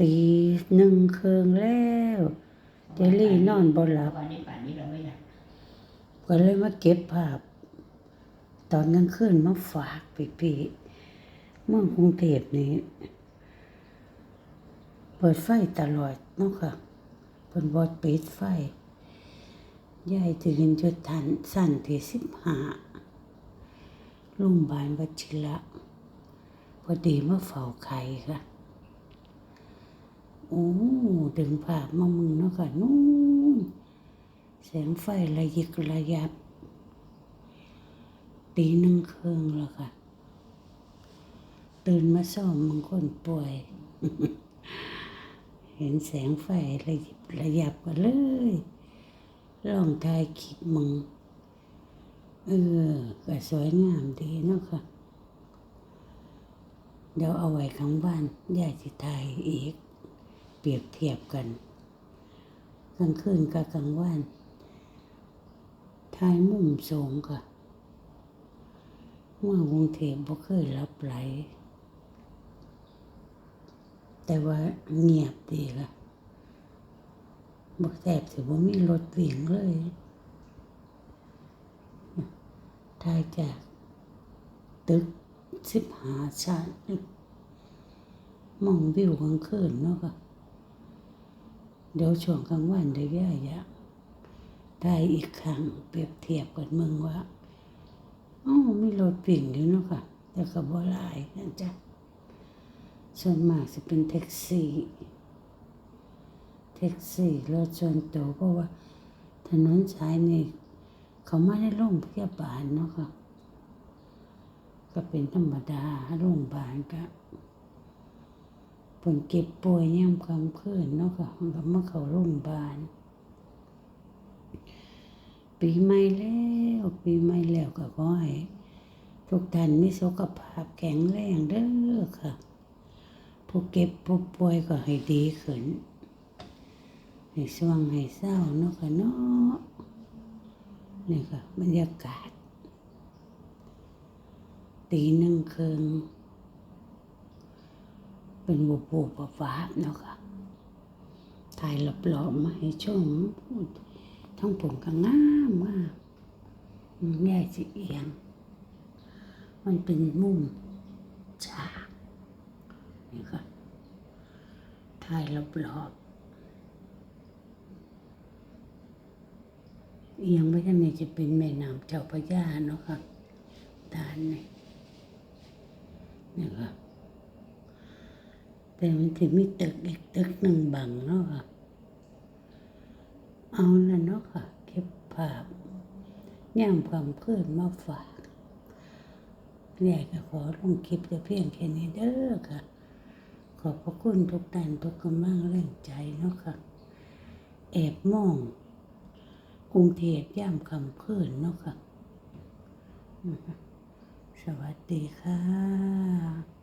ตีหนึ่งเครืองแล้วเจลลี่นอนบ่หลับวันนี้ป่านนี้เราไม่หลับก็เลยมาเก็บภาพ ตอนกลางคืนมาฝากพี่ๆเมืองกรุงเทพนี่เปิดไฟตลอดเนาะค่ะเพิ่นบ่ปิดไฟยายตื่นจุดทันสั้นที่สิบห้าโรงพยาบาลวชิระพอดีมาเฝ้าไข่ค่ะ โอ้ดึงภาพมามึงเนาะค่ะนู่นแสงไฟระยิกระยับ ตีหนึ่งครึ่งแล้วค่ะ ตื่นมาซ่อมบางคนป่วย เห็นแสงไฟระยิบระยับกันเลยลองถ่ายคลิปมึง เออ ก็สวยงามดีเนาะค่ะ เดี๋ยวเอาไว้ข้างบ้านยายสิถ่ายอีก รียบเทียบกันกลางคืนกับกลางวันถ่ายมุมสูงค่ะเมื่อกรุงเทพบ่เคยรับไหล แต่ว่าเงียบดีละบ่แทบสิบ่มีรถวิ่งเลยถ่ายจากตึกสิบหาชั้นมองวิวกลางคืนเนาะค่ะ เดี๋ยวช่วงกลางวันได้ย่ายะถ่ายอีกครั้งเปรียบเทียบกันเมืองว่าอ๋อมีรถปิ่งอยู่เนาะค่ะ แต่ก็บ่หลายนะจ๊ะส่วนมากจะเป็นแท็กซี่แท็กซี่รถส่วนตัวเพราะว่า ถนนสายนี้เขาไม่ได้โรงพยาบาลเนาะค่ะ ก็เป็นธรรมดาโรงพยาบาลก็ ผลเก็บป่วยย่ำกลางคืนเนาะค่ะมันก็มาเข้าโรงพยาบาลปีใหม่แล้วปีใหม่แล้วก็ขอให้ทุกท่านมีสุขภาพแข็งแรงเด้อค่ะ ผู้เก็บผู้ป่วยก็ให้ดีขึ้นให้สว่างให้เศร้าเนาะค่ะเนาะนี่ค่ะบรรยากาศตีหนึ่งครึ่ง เป็นบุบูปะฟ้าบๆเนาะค่ะถ่ายหลอบๆมาให้ชมทั้งผมก็งามมากแม่สิเอียง มันเป็นมุมฉากนี่ค่ะถ่ายรอบๆเอียงไว้ท่านนี้จะเป็นแม่น้ำเจ้าพระยาเนาะค่ะด้านนี้นี่ค่ะ แต่มันถึงมีตึกอีกตึกหนึ่งบังเนาะค่ะ เอาละเนาะค่ะ เก็บภาพย่ามความเพื่อนมาฝากอยายก็ขอลงคลิปแต่เพียงแค่นี้เด้อค่ะ ขอบพระคุณทุกท่านทุกกำลังแรงใจเนาะค่ะ แอบมองกรุงเทพย่ามคำคืนเนาะค่ะ สวัสดีค่ะ